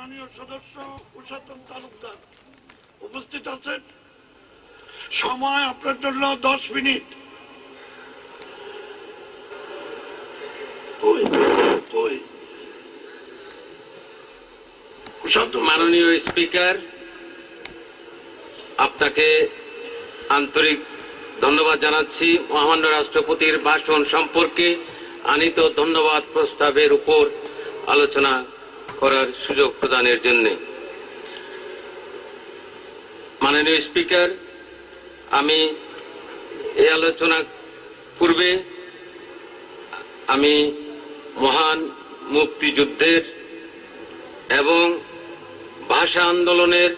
মাননীয় সদস্য পুরুষোত্তম তালুকদার উপস্থিত আছেন। সময় আপনার জন্য দশ মিনিট। মাননীয় স্পিকার, আপনাকে আন্তরিক ধন্যবাদ জানাচ্ছি। মহামান্য রাষ্ট্রপতির ভাষণ সম্পর্কে আনিত ধন্যবাদ প্রস্তাবের উপর আলোচনা করার সুযোগ প্রদানের জন্য। মাননীয় স্পিকার, আমি এই আলোচনা পূর্বে আমি মহান মুক্তিযুদ্ধের এবং ভাষা আন্দোলনের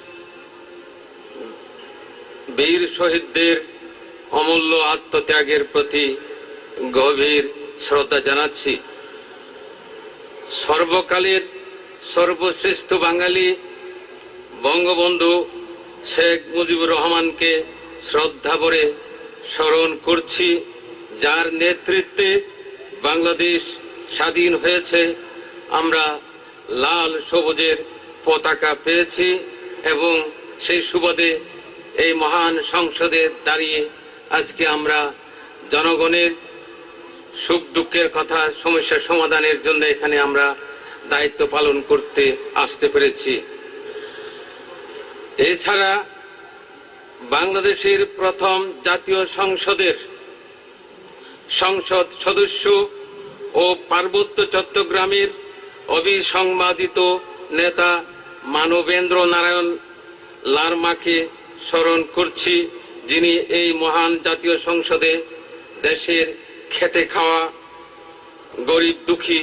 বীর শহীদদের অমূল্য আত্মত্যাগের প্রতি গভীর শ্রদ্ধা জানাচ্ছি। সর্বকালের সর্বশ্রেষ্ঠ বাঙালি বঙ্গবন্ধু শেখ মুজিবুর রহমানকে শ্রদ্ধা ভরে স্মরণ করছি, যার নেতৃত্বে বাংলাদেশ স্বাধীন হয়েছে। আমরা লাল সবুজের পতাকা পেয়েছি এবং সেই সুবাদে এই মহান সংসদে দাঁড়িয়ে আজকে আমরা জনগণের সুখ দুঃখের কথা, সমস্যার সমাধানের জন্য এখানে আমরা দায়িত্ব পালন করতে আসতে পেরেছি। এছাড়া বাংলাদেশের প্রথম জাতীয় সংসদের সংসদ সদস্য ও পার্বত্য চট্টগ্রামের অবিসংবাদিত নেতা মানবেন্দ্র নারায়ণ লারমাকে স্মরণ করছি, যিনি এই মহান জাতীয় সংসদে দেশের খেতে খাওয়া গরিব দুঃখী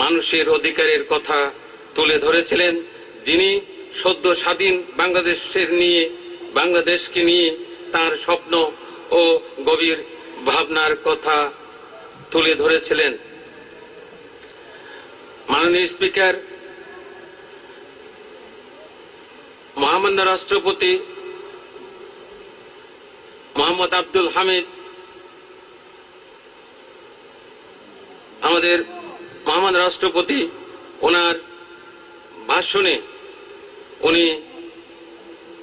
মানুষের অধিকারের কথা তুলে ধরেছিলেন যিনি সদ্য স্বাধীন বাংলাদেশের নিয়ে, বাংলাদেশকে নিয়ে তার স্বপ্ন ও গভীর ভাবনার কথা তুলে ধরেছিলেন। মাননীয় স্পিকার, মহামান্য রাষ্ট্রপতি মোহাম্মদ আব্দুল হামিদ, আমাদের মহামান্য রাষ্ট্রপতি ওনার ভাষণে উনি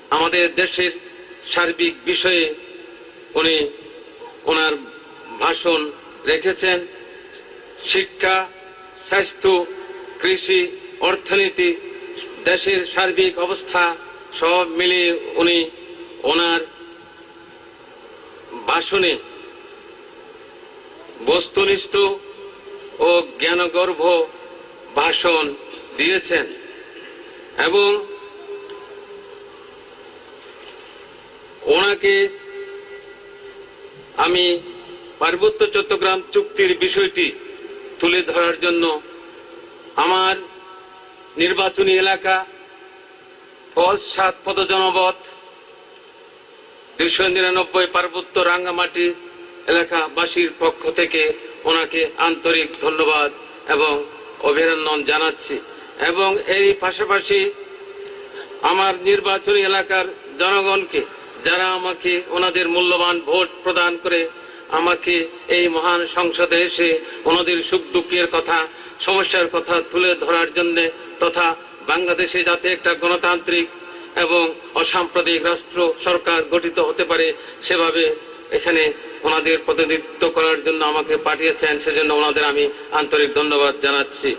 আমাদের দেশের সার্বিক বিষয়ে উনি ওনার ভাষণ রেখেছেন। শিক্ষা, স্বাস্থ্য, কৃষি, অর্থনীতি, দেশের সার্বিক অবস্থা সব মিলিয়ে উনি ওনার ভাষণে বস্তুনিষ্ঠ ও জ্ঞানগর্ভ ভাষণ দিয়েছেন এবং ওনাকে আমি পার্বত্য চট্টগ্রাম চুক্তির বিষয়টি তুলে ধরার জন্য আমার নির্বাচনী এলাকা পশ্চাৎ পদজনপথ দুইশো নিরানব্বই পার্বত্য রাঙ্গামাটি এলাকাবাসীর পক্ষ থেকে ওনাকে আন্তরিক ধন্যবাদ এবং অভিনন্দন জানাচ্ছি। এবং এই পাশাপাশি আমার নির্বাচনী এলাকার জনগণকে, যারা আমাকে ওনাদের মূল্যবান ভোট প্রদান করে আমাকে এই মহান সংসদে এসে ওনাদের সুখ দুঃখের কথা, সমস্যার কথা তুলে ধরার জন্য তথা বাংলাদেশে যাতে একটা গণতান্ত্রিক এবং অসাম্প্রদায়িক রাষ্ট্র সরকার গঠিত হতে পারে, সেভাবে এখানে ওনাদের প্রতিনিধিত্ব করার জন্য আমাকে পাঠিয়েছেন, সেজন্য ওনাদের আমি আন্তরিক ধন্যবাদ জানাচ্ছি।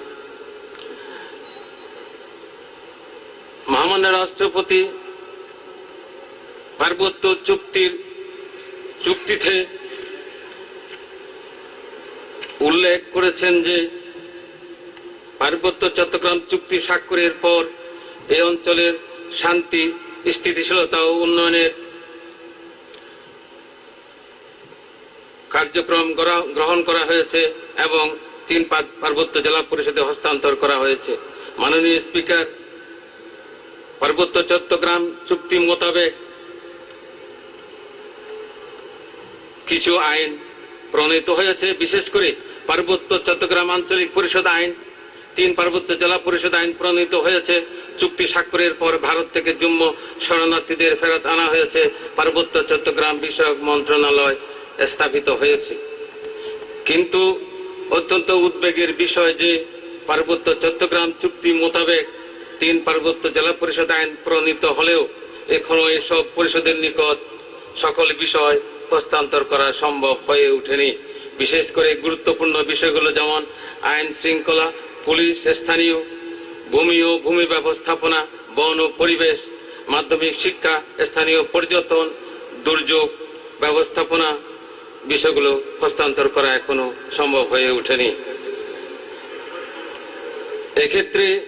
মহামান্য রাষ্ট্রপতি, পার্বত্য চুক্তির চুক্তিতে উল্লেখ করেছেন যে, পার্বত্য চট্টগ্রাম চুক্তি স্বাক্ষরের পর এই অঞ্চলের শান্তি, স্থিতিশীলতা ও উন্নয়নের কার্যক্রম গ্রহণ করা হয়েছে এবং তিন পার্বত্য জেলা পরিষদে হস্তান্তর করা হয়েছে। মাননীয় স্পিকার, পার্বত্য চট্টগ্রাম চুক্তি মোতাবেক কিছু আইন প্রণীত হয়েছে। বিশেষ করে পার্বত্য চট্টগ্রাম আঞ্চলিক পরিষদ আইন, তিন পার্বত্য জেলা পরিষদ আইন প্রণীত হয়েছে। চুক্তি স্বাক্ষরের পর ভারত থেকে জম্মু শরণার্থীদের ফেরত আনা হয়েছে। পার্বত্য চট্টগ্রাম বিষয়ক মন্ত্রণালয় স্থাপিত হয়েছে। কিন্তু অত্যন্ত উদ্বেগের বিষয় যে পার্বত্য চট্টগ্রাম চুক্তি মোতাবেক তিন পার্বত্য জেলা পরিষদ আইন প্রণীত হলেও এখনও এসব পরিষদের নিকট সকল বিষয় হস্তান্তর করা সম্ভব হয়ে ওঠেনি। বিশেষ করে গুরুত্বপূর্ণ বিষয়গুলো যেমন আইন শৃঙ্খলা, পুলিশ, স্থানীয়, ভূমি ও ভূমি ব্যবস্থাপনা, বন ও পরিবেশ, মাধ্যমিক শিক্ষা, স্থানীয় পর্যটন, দুর্যোগ ব্যবস্থাপনা বিষয়গুলো হস্তান্তর করা এখনও সম্ভব হয়ে ওঠেনি। এক্ষেত্রে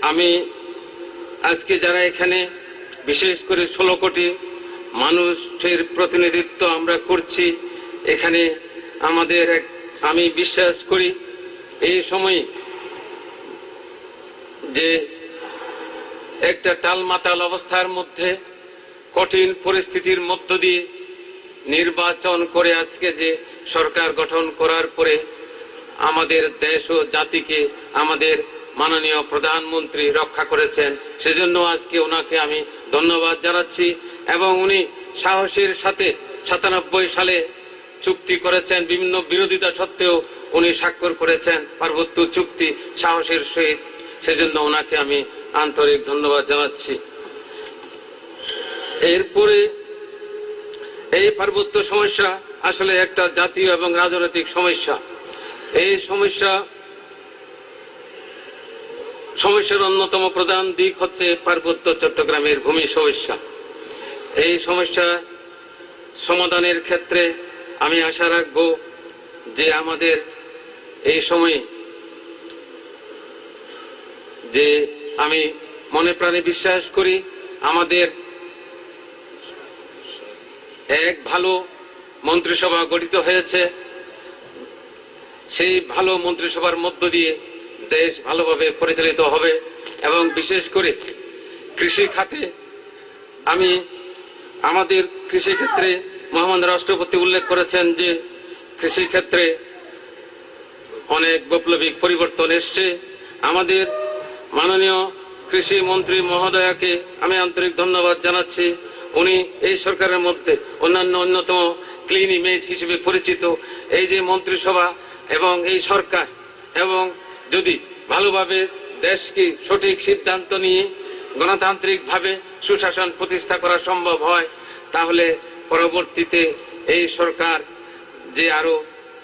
আমি আজকে যারা এখানে, বিশেষ করে ষোলো কোটি মানুষের প্রতিনিধিত্ব আমরা করছি, এখানে আমাদের এক, আমি বিশ্বাস করি, এই সময় যে একটা টালমাতাল অবস্থার মধ্যে কঠিন পরিস্থিতির মধ্য দিয়ে নির্বাচন করে আজকে যে সরকার গঠন করার পরে আমাদের দেশ ও জাতিকে আমাদের মাননীয় প্রধানমন্ত্রী রক্ষা করেছেন, সেজন্য আজকে ওনাকে আমি ধন্যবাদ জানাচ্ছি এবং উনি সাহসের সাথে সাতানব্বই সালে চুক্তি করেছেন, বিভিন্ন বিরোধিতা সত্ত্বেও উনি স্বাক্ষর করেছেন, পার্বত্য চুক্তি সাহসের সহিত, সেজন্য ওনাকে আমি আন্তরিক ধন্যবাদ জানাচ্ছি। এরপরে এই পার্বত্য সমস্যা আসলে একটা জাতীয় এবং রাজনৈতিক সমস্যা। এই সমস্যা, সমস্যার অন্যতম প্রধান দিক হচ্ছে পার্বত্য চট্টগ্রামের ভূমি সমস্যা। এই সমস্যা সমাধানের ক্ষেত্রে আমি আশা রাখব যে আমাদের এই সময়ে যে আমি মনে প্রাণে বিশ্বাস করি, আমাদের এক ভালো মন্ত্রিসভা গঠিত হয়েছে। সেই ভালো মন্ত্রিসভার মধ্য দিয়ে দেশ ভালোভাবে পরিচালিত হবে এবং বিশেষ করে কৃষি খাতে আমি আমাদের কৃষি ক্ষেত্রে মহামান্য রাষ্ট্রপতি উল্লেখ করেছেন যে কৃষি ক্ষেত্রে অনেক বৈপ্লবিক পরিবর্তন এসছে। আমাদের মাননীয় কৃষি মন্ত্রী মহোদয়াকে আমি আন্তরিক ধন্যবাদ জানাচ্ছি। উনি এই সরকারের মধ্যে অন্যান্য অন্যতম ক্লিন ইমেজ হিসেবে পরিচিত। এই যে মন্ত্রিসভা এবং এই সরকার এবং যদি ভালোভাবে দেশকে সঠিক সিদ্ধান্ত নিয়ে গণতান্ত্রিকভাবে সুশাসন প্রতিষ্ঠা করা সম্ভব হয়, তাহলে পরবর্তীতে এই সরকার যে আরও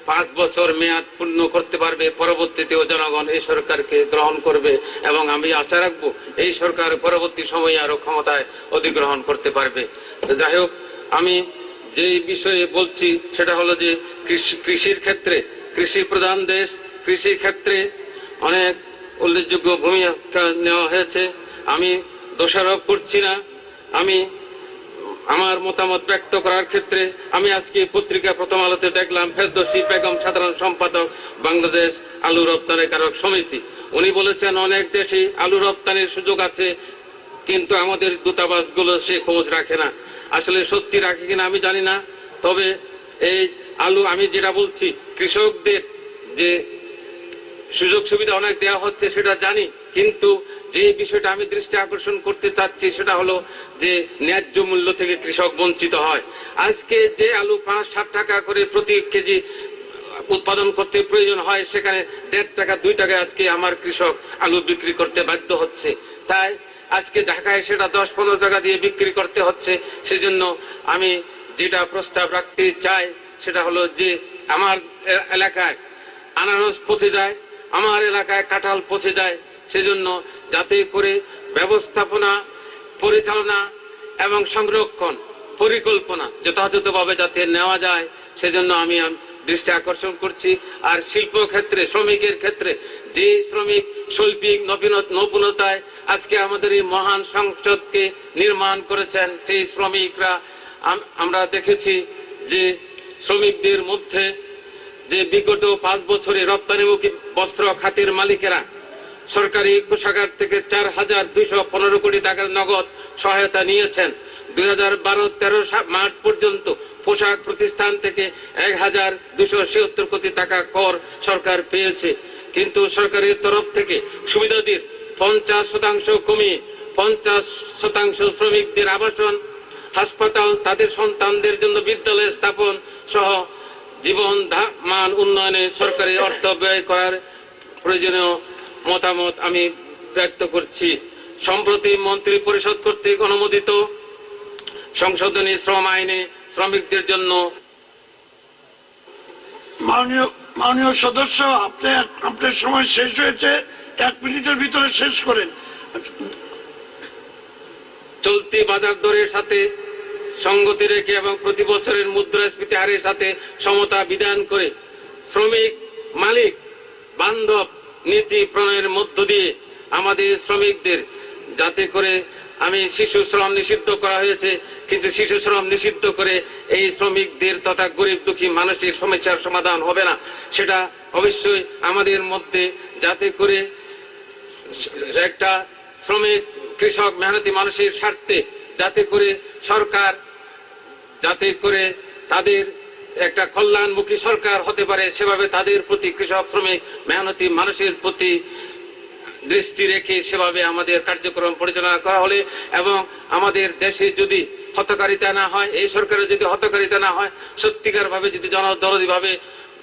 পাঁচ বছর মেয়াদ পূর্ণ করতে পারবে, পরবর্তীতেও জনগণ এই সরকারকে গ্রহণ করবে এবং আমি আশা রাখব এই সরকার পরবর্তী সময়ে আরও ক্ষমতায় অধিগ্রহণ করতে পারবে। তো যাই হোক, আমি যে বিষয়ে বলছি সেটা হলো যে কৃষি, কৃষির ক্ষেত্রে কৃষি প্রধান দেশ কৃষি ক্ষেত্রে অনেক উল্লেখযোগ্য ভূমিকা নেওয়া হয়েছে। আমি দোষারোপ করছি না। আমি আমার মতামত ব্যক্ত করার ক্ষেত্রে আমি আজকে পত্রিকা প্রথম আলোতে দেখলাম ফেরদৌসি বেগম সাধারণ সম্পাদক বাংলাদেশ আলু রপ্তানিকারক সমিতি। উনি বলেছেন, অনেক দেশে আলু রপ্তানির সুযোগ আছে, কিন্তু আমাদের দূতাবাসগুলো সে খোঁজ রাখে না। আসলে সত্যি রাখে কিনা আমি জানি না, তবে এই আলু আমি যেটা বলছি, কৃষকদের যে সুযোগ সুবিধা অনেক দেওয়া হচ্ছে সেটা জানি, কিন্তু যে বিষয়টা আমি দৃষ্টি আকর্ষণ করতে চাচ্ছি সেটা হলো যে ন্যায্য মূল্য থেকে কৃষক বঞ্চিত হয়। আজকে যে আলু পাঁচ ষাট টাকা করে প্রতি কেজি উৎপাদন করতে প্রয়োজন হয়, সেখানে দেড় টাকা, দুই টাকায় আজকে আমার কৃষক আলু বিক্রি করতে বাধ্য হচ্ছে। তাই আজকে ঢাকায় সেটা দশ, পনেরো টাকা দিয়ে বিক্রি করতে হচ্ছে। সেজন্য আমি যেটা প্রস্তাব রাখতে চাই, সেটা হলো যে আমার এলাকায় আনারস পচে যায়, আমার এলাকায় কাঁঠাল পচে যায়। সেজন্য যাতে করে ব্যবস্থাপনা, পরিচালনা এবং সংরক্ষণ পরিকল্পনা যথাযথভাবে যাতে নেওয়া যায়, সেজন্য আমি দৃষ্টি আকর্ষণ করছি। আর শিল্প ক্ষেত্রে শ্রমিকের ক্ষেত্রে, যে শ্রমিক শৈল্পিক নবীন- নবীনতায় আজকে আমাদের এই মহান সংসদকে নির্মাণ করেছেন, সেই শ্রমিকরা আমরা দেখেছি যে শ্রমিকদের মধ্যে যে বিগত পাঁচ বছরে রপ্তানিমুখী বস্ত্র খাতের মালিকেরা সরকারি কোষাগার থেকে চার হাজার দুইশো পনেরো কোটি টাকার নগদ সহায়তা নিয়েছেন। দুই হাজার বারো, তেরো মার্চ পর্যন্ত পোশাক প্রতিষ্ঠান থেকে এক হাজার দুশো কোটি টাকা কর সরকার পেয়েছে। কিন্তু সরকারের তরফ থেকে সুবিধাদির পঞ্চাশ শতাংশ কমিয়ে পঞ্চাশ শতাংশ শ্রমিকদের আবাসন, হাসপাতাল, তাদের সন্তানদের জন্য বিদ্যালয় স্থাপন সহ জীবন মান উন্নয়নে সরকারি অর্থ ব্যয় করার প্রয়োজনীয় মতামত আমি ব্যক্ত করছি। সম্প্রতি মন্ত্রী পরিষদ কর্তৃক অনুমোদিত সংশোধনী শ্রম আইনে শ্রমিকদের জন্য মাননীয় সদস্য আপনি আপনার সময় শেষ হয়েছে। এক মিনিটের ভিতরে শেষ করেন। চলতি বাজার দরের সাথে সঙ্গতি রেখে এবং প্রতি বছরের মুদ্রাস্ফীতি হারের সাথে সমতা বিধান করে শ্রমিক মালিক বান্ধব নীতি প্রণয়ের মধ্য দিয়ে আমাদের শ্রমিকদের যাতে করে আমি শিশু শ্রম নিষিদ্ধ করা হয়েছে, কিন্তু শিশু শ্রম নিষিদ্ধ করে এই শ্রমিকদের তথা গরিব দুঃখী মানুষের সমস্যার সমাধান হবে না। সেটা অবশ্যই আমাদের মধ্যে যাতে করে একটা শ্রমিক, কৃষক, মেহনতি মানুষের স্বার্থে যাতে করে সরকার, যাতে করে তাদের একটা কল্যাণমুখী সরকার হতে পারে, সেভাবে তাদের প্রতি কৃষক শ্রমিক, মেহনতি মানুষের প্রতি দৃষ্টি রেখে সেভাবে আমাদের কার্যক্রম পরিচালনা করা হলে এবং আমাদের দেশে যদি হতকারিতা না হয়, এই সরকারের যদি হতকারিতা না হয় সত্যিকার ভাবে যদি জনদরদি ভাবে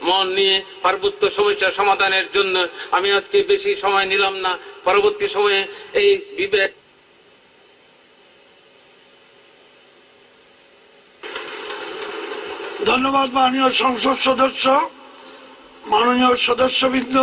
মন নিয়ে পার্বত্য সমস্যা সমাধানের জন্য আমি আজকে বেশি সময় নিলাম না। পরবর্তী সময়ে এই বিবেক ধন্যবাদ মাননীয় সংসদ সদস্য মাননীয় সদস্যবৃন্দ।